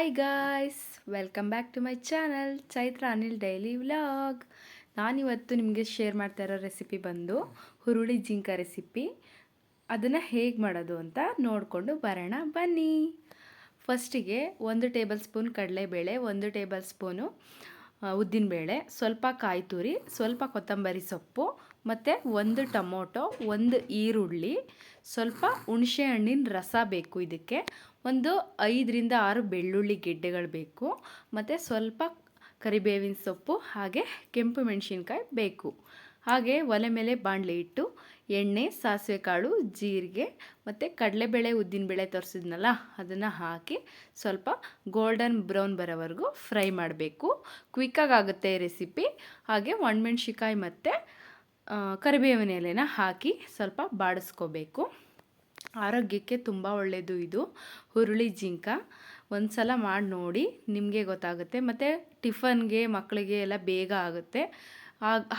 Hi guys welcome back to my channel Chaitra Anil daily vlog ನಾನಿವತ್ತು ನಿಮಗೆ share ಮಾಡ್ತಾ ಇರೋ ರೆಸಿಪಿ ಬಂದು ಹುರುಳಿ ಜಿಂಕ ರೆಸಿಪಿ ಅದನ್ನು ಹೇಗೆ ಮಾಡೋದು ಅಂತ ನೋಡಿಕೊಂಡು ಬರೋಣ ಬನ್ನಿ. ಫಸ್ಟಿಗೆ ಒಂದು ಟೇಬಲ್ ಸ್ಪೂನ್ ಕಡಲೆಬೇಳೆ, ಒಂದು ಟೇಬಲ್ ಸ್ಪೂನು ಉದ್ದಿನಬೇಳೆ, ಸ್ವಲ್ಪ ಕಾಯಿ ತುರಿ, ಸ್ವಲ್ಪ ಕೊತ್ತಂಬರಿ ಸೊಪ್ಪು, ಮತ್ತು ಒಂದು ಟೊಮೊಟೊ, ಒಂದು ಈರುಳ್ಳಿ, ಸ್ವಲ್ಪ ಹುಣಸೆ ಹಣ್ಣಿನ ರಸ ಬೇಕು ಇದಕ್ಕೆ. ಒಂದು ಐದರಿಂದ ಆರು ಬೆಳ್ಳುಳ್ಳಿ ಗೆಡ್ಡೆಗಳು ಬೇಕು, ಮತ್ತು ಸ್ವಲ್ಪ ಕರಿಬೇವಿನ ಸೊಪ್ಪು, ಹಾಗೆ ಕೆಂಪು ಮೆಣಸಿನ್ಕಾಯಿ ಬೇಕು. ಹಾಗೆ ಒಲೆ ಮೇಲೆ ಬಾಣಲೆ ಇಟ್ಟು ಎಣ್ಣೆ ಸಾಸಿವೆ ಕಾಳು ಜೀರಿಗೆ, ಮತ್ತು ಕಡಲೆಬೇಳೆ ಉದ್ದಿನಬೇಳೆ ತರಿಸಿದ್ನಲ್ಲ, ಅದನ್ನು ಹಾಕಿ ಸ್ವಲ್ಪ ಗೋಲ್ಡನ್ ಬ್ರೌನ್ ಬರೋವರೆಗೂ ಫ್ರೈ ಮಾಡಬೇಕು. ಕ್ವಿಕ್ಕಾಗಿ ಆಗುತ್ತೆ ರೆಸಿಪಿ ಹಾಗೆ ಒಣಮೆಣ್ಸಿಕಾಯಿ ಮತ್ತು ಕರಿಬೇವಿನ ಎಲೆನ ಹಾಕಿ ಸ್ವಲ್ಪ ಬಾಡಿಸ್ಕೋಬೇಕು. ಆರೋಗ್ಯಕ್ಕೆ ತುಂಬ ಒಳ್ಳೆಯದು ಇದು. ಹುರುಳಿ ಜಿಂಕ. ಒಂದು ಸಲ ಮಾಡಿ ನೋಡಿ, ನಿಮಗೆ ಗೊತ್ತಾಗುತ್ತೆ. ಮತ್ತು ಟಿಫನ್ಗೆ, ಮಕ್ಕಳಿಗೆ ಎಲ್ಲ ಬೇಗ ಆಗುತ್ತೆ.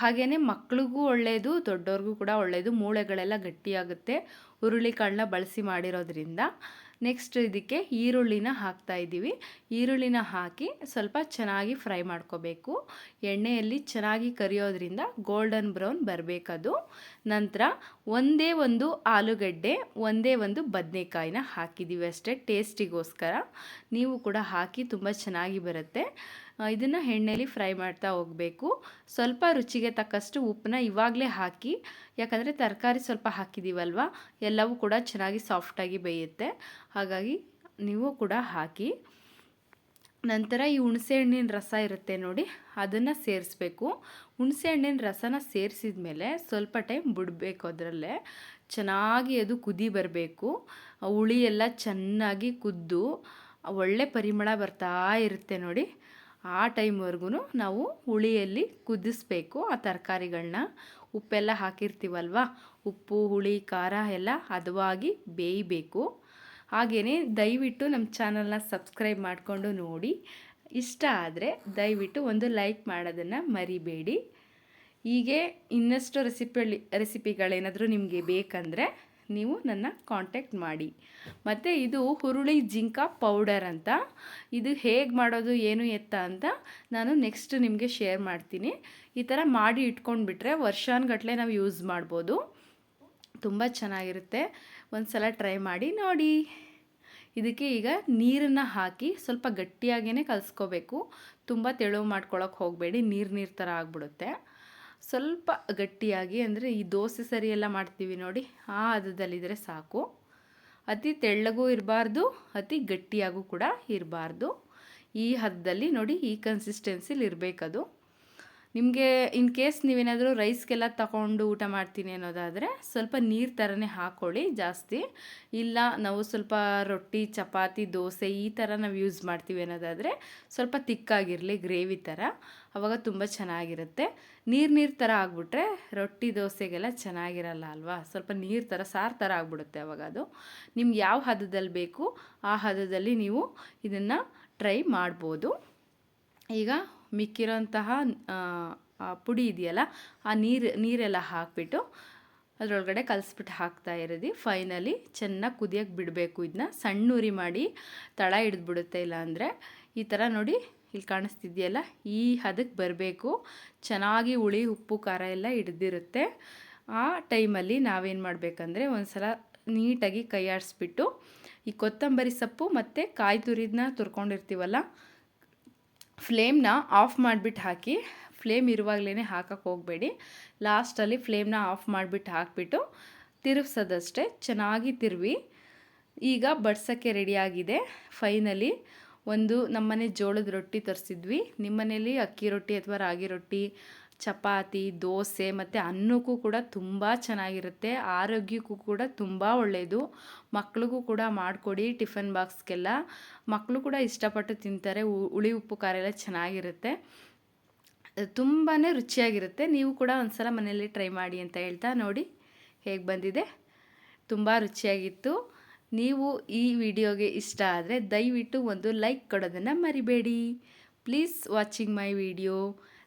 ಹಾಗೆಯೇ ಮಕ್ಳಿಗೂ ಒಳ್ಳೆಯದು ದೊಡ್ಡವ್ರಿಗೂ ಕೂಡ ಒಳ್ಳೆಯದು ಮೂಳೆಗಳೆಲ್ಲ ಗಟ್ಟಿಯಾಗುತ್ತೆ. ಹುರುಳಿ ಕಾಳನ್ನ ಬಳಸಿ ಮಾಡಿರೋದ್ರಿಂದ. ನೆಕ್ಸ್ಟ್ ಇದಕ್ಕೆ ಈರುಳ್ಳಿನ ಹಾಕ್ತಾ ಇದ್ದೀವಿ. ಈರುಳ್ಳಿನ ಹಾಕಿ ಸ್ವಲ್ಪ ಚೆನ್ನಾಗಿ ಫ್ರೈ ಮಾಡ್ಕೋಬೇಕು. ಎಣ್ಣೆಯಲ್ಲಿ ಚೆನ್ನಾಗಿ ಕರಿಯೋದ್ರಿಂದ ಗೋಲ್ಡನ್ ಬ್ರೌನ್ ಬರಬೇಕದು. ನಂತರ ಒಂದೇ ಒಂದು ಆಲೂಗಡ್ಡೆ, ಒಂದೇ ಒಂದು ಬದನೆಕಾಯಿನ ಹಾಕಿದ್ದೀವಿ ಅಷ್ಟೇ ಟೇಸ್ಟಿಗೋಸ್ಕರ ನೀವು ಕೂಡ ಹಾಕಿ ತುಂಬ ಚೆನ್ನಾಗಿ ಬರುತ್ತೆ. ಇದನ್ನು ಎಣ್ಣೆಲಿ ಫ್ರೈ ಮಾಡ್ತಾ ಹೋಗಬೇಕು. ಸ್ವಲ್ಪ ರುಚಿಗೆ ತಕ್ಕಷ್ಟು ಉಪ್ಪನ್ನ ಇವಾಗಲೇ ಹಾಕಿ, ಯಾಕಂದರೆ ತರಕಾರಿ ಸ್ವಲ್ಪ ಹಾಕಿದ್ದೀವಲ್ವ ಎಲ್ಲವೂ ಕೂಡ ಚೆನ್ನಾಗಿ ಸಾಫ್ಟಾಗಿ ಬೇಯುತ್ತೆ. ಹಾಗಾಗಿ ನೀವು ಕೂಡ ಹಾಕಿ. ನಂತರ ಈ ಹುಣಸೆ ಹಣ್ಣಿನ ರಸ ಇರುತ್ತೆ ನೋಡಿ, ಅದನ್ನು ಸೇರಿಸ್ಬೇಕು. ಹುಣಸೆ ಹಣ್ಣಿನ ರಸನ ಸೇರಿಸಿದ ಮೇಲೆ ಸ್ವಲ್ಪ ಟೈಮ್ ಬಿಡಬೇಕು ಅದರಲ್ಲೇ. ಚೆನ್ನಾಗಿ ಅದು ಕುದಿ ಬರಬೇಕು. ಹುಳಿ ಎಲ್ಲ ಚೆನ್ನಾಗಿ ಕುದ್ದು, ಒಳ್ಳೆ ಪರಿಮಳ ಬರ್ತಾ ಇರುತ್ತೆ ನೋಡಿ. ಆ ಟೈಮ್ವರೆಗೂ ನಾವು ಹುಳಿಯಲ್ಲಿ ಕುದಿಸ್ಬೇಕು. ಆ ತರಕಾರಿಗಳನ್ನ ಉಪ್ಪೆಲ್ಲ ಹಾಕಿರ್ತೀವಲ್ವ? ಉಪ್ಪು, ಹುಳಿ, ಖಾರ ಎಲ್ಲ ಹದವಾಗಿ ಬೇಯಬೇಕು. ಹಾಗೆಯೇ ದಯವಿಟ್ಟು ನಮ್ಮ ಚಾನಲ್ನ ಸಬ್ಸ್ಕ್ರೈಬ್ ಮಾಡಿಕೊಂಡು ನೋಡಿ. ಇಷ್ಟ ಆದರೆ ದಯವಿಟ್ಟು ಒಂದು ಲೈಕ್ ಮಾಡೋದನ್ನು ಮರಿಬೇಡಿ. ಹೀಗೆ ಇನ್ನಷ್ಟು ರೆಸಿಪಿ, ರೆಸಿಪಿಗಳೇನಾದರೂ ನಿಮಗೆ ಬೇಕಂದರೆ ನೀವು ನನ್ನ ಕಾಂಟ್ಯಾಕ್ಟ್ ಮಾಡಿ. ಮತ್ತು ಇದು ಹುರುಳಿ ಜಿಂಕ ಪೌಡರ್ ಅಂತ. ಇದು ಹೇಗೆ ಮಾಡೋದು, ಏನು ಎತ್ತ ಅಂತ ನಾನು ನೆಕ್ಸ್ಟ್ ನಿಮಗೆ ಶೇರ್ ಮಾಡ್ತೀನಿ. ಈ ಥರ ಮಾಡಿ ಇಟ್ಕೊಂಡ್ಬಿಟ್ರೆ ವರ್ಷಾನುಗಟ್ಟಲೆ ನಾವು ಯೂಸ್ ಮಾಡ್ಬೋದು. ತುಂಬ ಚೆನ್ನಾಗಿರುತ್ತೆ. ಒಂದು ಸಲ ಟ್ರೈ ಮಾಡಿ ನೋಡಿ. ಇದಕ್ಕೆ ಈಗ ನೀರನ್ನು ಹಾಕಿ ಸ್ವಲ್ಪ ಗಟ್ಟಿಯಾಗೇ ಕಲಿಸ್ಕೋಬೇಕು. ತುಂಬ ತೆಳು ಮಾಡ್ಕೊಳಕ್ಕೆ ಹೋಗಬೇಡಿ. ನೀರು ನೀರು ಥರ ಆಗಿಬಿಡುತ್ತೆ. ಸ್ವಲ್ಪ ಗಟ್ಟಿಯಾಗಿ ಅಂದರೆ ಈ ದೋಸೆ ಸರಿ ಎಲ್ಲ ಮಾಡ್ತೀವಿ ನೋಡಿ, ಆ ಹದದಲ್ಲಿದ್ದರೆ ಸಾಕು. ಅತಿ ತೆಳ್ಳಗೂ ಇರಬಾರ್ದು, ಅತಿ ಗಟ್ಟಿಯಾಗೂ ಕೂಡ ಇರಬಾರ್ದು. ಈ ಹದದಲ್ಲಿ ನೋಡಿ ಈ ಕನ್ಸಿಸ್ಟೆನ್ಸಿಲಿ ಇರಬೇಕದು. ನಿಮಗೆ ಇನ್ ಕೇಸ್ ನೀವೇನಾದರೂ ರೈಸ್ಗೆಲ್ಲ ತಗೊಂಡು ಊಟ ಮಾಡ್ತೀನಿ ಅನ್ನೋದಾದರೆ ಸ್ವಲ್ಪ ನೀರು ಥರನೇ ಹಾಕ್ಕೊಳ್ಳಿ ಜಾಸ್ತಿ. ಇಲ್ಲ ನಾವು ಸ್ವಲ್ಪ ರೊಟ್ಟಿ, ಚಪಾತಿ, ದೋಸೆ ಈ ಥರ ನಾವು ಯೂಸ್ ಮಾಡ್ತೀವಿ ಅನ್ನೋದಾದರೆ ಸ್ವಲ್ಪ ತಿಕ್ಕಾಗಿರಲಿ ಗ್ರೇವಿ ಥರ ಆವಾಗ ತುಂಬ ಚೆನ್ನಾಗಿರುತ್ತೆ. ನೀರು ನೀರು ಥರ ಆಗಿಬಿಟ್ರೆ ರೊಟ್ಟಿ, ದೋಸೆಗೆಲ್ಲ ಚೆನ್ನಾಗಿರಲ್ಲ ಅಲ್ವಾ? ಸ್ವಲ್ಪ ನೀರು ಥರ ಸಾರು ಥರ ಆಗಿಬಿಡುತ್ತೆ ಅವಾಗ ಅದು. ನಿಮ್ಗೆ ಯಾವ ಹದದಲ್ಲಿ ಬೇಕು ಆ ಹದದಲ್ಲಿ ನೀವು ಇದನ್ನು ಟ್ರೈ ಮಾಡ್ಬೋದು. ಈಗ ಮಿಕ್ಕಿರೋಂತಹ ಪುಡಿ ಇದೆಯಲ್ಲ, ಆ ನೀರು, ನೀರೆಲ್ಲ ಹಾಕಿಬಿಟ್ಟು ಅದರೊಳಗಡೆ ಕಲಿಸ್ಬಿಟ್ಟು ಹಾಕ್ತಾ ಇರೋದು. ಫೈನಲಿ ಚೆನ್ನಾಗಿ ಕುದಿಯೋಕ್ಕೆ ಬಿಡಬೇಕು ಇದನ್ನ ಸಣ್ಣ ಉರಿ ಮಾಡಿ ತಳ ಹಿಡಿದ್ಬಿಡುತ್ತೆ ಇಲ್ಲ ಅಂದರೆ. ಈ ಥರ ನೋಡಿ ಇಲ್ಲಿ ಕಾಣಿಸ್ತಿದೆಯಲ್ಲ? ಈ ಹದಕ್ಕೆ ಬರಬೇಕು. ಚೆನ್ನಾಗಿ ಹುಳಿ, ಉಪ್ಪು, ಖಾರ ಎಲ್ಲ ಹಿಡ್ದಿರುತ್ತೆ. ಆ ಟೈಮಲ್ಲಿ ನಾವೇನು ಮಾಡಬೇಕಂದ್ರೆ ಒಂದು ಸಲ ನೀಟಾಗಿ ಕೈ ಆಡಿಸ್ಬಿಟ್ಟು ಈ ಕೊತ್ತಂಬರಿ ಸೊಪ್ಪು ಮತ್ತು ಕಾಯಿ ತುರಿದನ್ನ ತುರ್ಕೊಂಡಿರ್ತೀವಲ್ಲ ಫ್ಲೇಮ್ನ ಆಫ್ ಮಾಡಿಬಿಟ್ಟು ಹಾಕಿ, ಫ್ಲೇಮ್ ಇರುವಾಗಲೇ ಹಾಕಕ್ಕೆ ಹೋಗಬೇಡಿ. ಲಾಸ್ಟಲ್ಲಿ ಫ್ಲೇಮ್ನ ಆಫ್ ಮಾಡಿಬಿಟ್ಟು ಹಾಕಿಬಿಟ್ಟು ತಿರುಗಿಸೋದಷ್ಟೇ, ಚೆನ್ನಾಗಿ ತಿರುವಿ. ಈಗ ಬಡ್ಸೋಕ್ಕೆ ರೆಡಿಯಾಗಿದೆ ಫೈನಲಿ ಒಂದು ನಮ್ಮನೆ ಜೋಳದ ರೊಟ್ಟಿ ತರಿಸಿದ್ವಿ. ನಿಮ್ಮನೇಲಿ ಅಕ್ಕಿ ರೊಟ್ಟಿ ಅಥವಾ ರಾಗಿ ರೊಟ್ಟಿ ಚಪಾತಿ, ದೋಸೆ ಮತ್ತು ಅನ್ನಕ್ಕೂ ಕೂಡ ತುಂಬ ಚೆನ್ನಾಗಿರುತ್ತೆ. ಆರೋಗ್ಯಕ್ಕೂ ಕೂಡ ತುಂಬ ಒಳ್ಳೆಯದು ಮಕ್ಳಿಗೂ ಕೂಡ ಮಾಡಿಕೊಡಿ ಟಿಫನ್ ಬಾಕ್ಸ್ಗೆಲ್ಲ. ಮಕ್ಕಳು ಕೂಡ ಇಷ್ಟಪಟ್ಟು ತಿಂತಾರೆ. ಹುಳಿ ಉಪ್ಪು ಖಾರ ಎಲ್ಲ ಚೆನ್ನಾಗಿರುತ್ತೆ. ತುಂಬಾ ರುಚಿಯಾಗಿರುತ್ತೆ. ನೀವು ಕೂಡ ಒಂದು ಸಲ ಮನೆಯಲ್ಲಿ ಟ್ರೈ ಮಾಡಿ ಅಂತ ಹೇಳ್ತಾ ನೋಡಿ ಹೇಗೆ ಬಂದಿದೆ. ತುಂಬ ರುಚಿಯಾಗಿತ್ತು. ನೀವು ಈ ವಿಡಿಯೋಗೆ ಇಷ್ಟ ಆದರೆ ದಯವಿಟ್ಟು ಒಂದು ಲೈಕ್ ಕೊಡೋದನ್ನು ಮರಿಬೇಡಿ. Please watching my video.